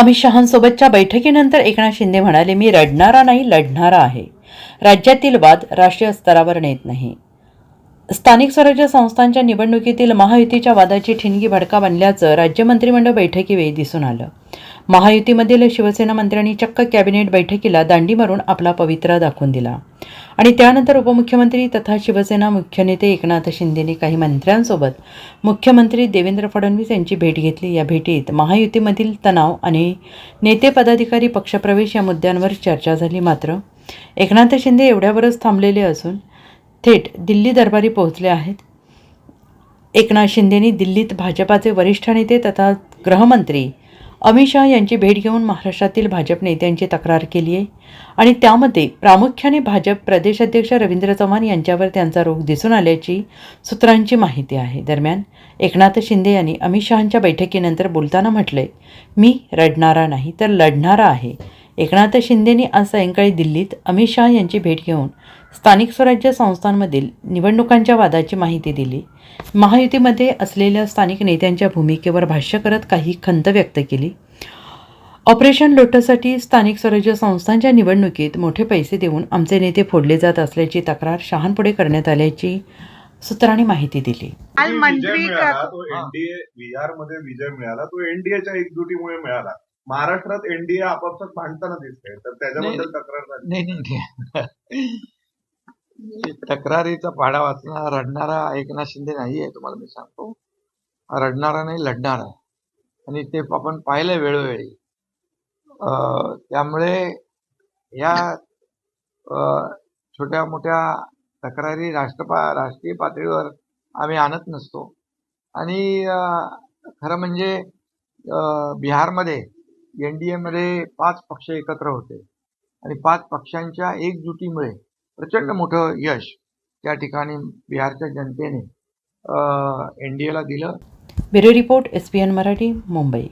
अमित शहांसोबतच्या बैठकीनंतर एकनाथ शिंदे म्हणाले मी रडणारा नाही लढणारा आहे. राज्यातील वाद राष्ट्रीय स्तरावर नेत नाही. स्थानिक स्वराज्य संस्थांच्या निवडणुकीतील महायुतीच्या वादाची ठिणगी भडका बनल्याचं राज्य मंत्रिमंडळ बैठकीवेळी दिसून आलं. महायुतीमधील शिवसेना मंत्र्यांनी चक्क कॅबिनेट बैठकीला दांडी मारून आपला पवित्रा दाखवून दिला. आणि त्यानंतर उपमुख्यमंत्री तथा शिवसेना मुख्य नेते एकनाथ शिंदेने काही मंत्र्यांसोबत मुख्यमंत्री देवेंद्र फडणवीस यांची भेट घेतली. या भेटीत महायुतीमधील तणाव आणि नेते पदाधिकारी पक्षप्रवेश या मुद्द्यांवर चर्चा झाली. मात्र एकनाथ शिंदे एवढ्यावरच थांबलेले असून थेट दिल्ली दरबारी पोहोचले आहेत. एकनाथ शिंदेनी दिल्लीत भाजपाचे वरिष्ठ नेते तथा गृहमंत्री अमित शहा यांची भेट घेऊन महाराष्ट्रातील भाजप नेत्यांची तक्रार केली आहे आणि त्यामध्ये प्रामुख्याने भाजप प्रदेशाध्यक्ष रवींद्र चव्हाण यांच्यावर त्यांचा रोग दिसून आल्याची सूत्रांची माहिती आहे. दरम्यान एकनाथ शिंदे यांनी अमित शहांच्या बैठकीनंतर बोलताना म्हटले मी रडणारा नाही तर लढणारा आहे. एकनाथ शिंदेनी आज सायंकाळी दिल्लीत अमित शहा यांची भेट घेऊन स्थानिक स्वराज्य संस्थांमधील निवडणुकांच्या वादाची माहिती दिली. महायुतीमध्ये असलेल्या स्थानिक नेत्यांच्या भूमिकेवर भाष्य करत काही खंत व्यक्त केली. ऑपरेशन लोटससाठी स्थानिक स्वराज्य संस्थांच्या निवडणुकीत मोठे पैसे देऊन आमचे नेते फोडले जात असल्याची तक्रार शहांपुढे करण्यात आल्याची सूत्रांनी माहिती दिली. काल जो मंत्री विजय मिळाला का- तो एनडीए बिहारमध्ये विजय मिळाला तो एनडीएच्या एकजुटीमुळे मिळाला. महाराष्ट्रात एनडीए आपापसात भांडताना दिसते तर त्याच्याबद्दल तक्रार झाली. नाही नाही नाही. तक्रारीचा पाडा वाचणारा रडणारा एकनाथ शिंदे नाही आहे तुम्हाला मी सांगतो. रडणारा नाही लढणारा. आणि ते आपण पाहिलंय वेळोवेळी. अं, त्यामुळे या छोट्या मोठ्या तक्रारी राष्ट्रपा राष्ट्रीय पातळीवर आम्ही आणत नसतो. आणि खरं म्हणजे बिहारमध्ये एन डी एमध्ये पाच पक्ष एकत्र होते. आणि पाच पक्षांच्या एकजुटीमुळे प्रचंड मोठं यश त्या ठिकाणी बिहारच्या जनतेने एन डी एला दिलं. Bureau report S P N Marathi Mumbai.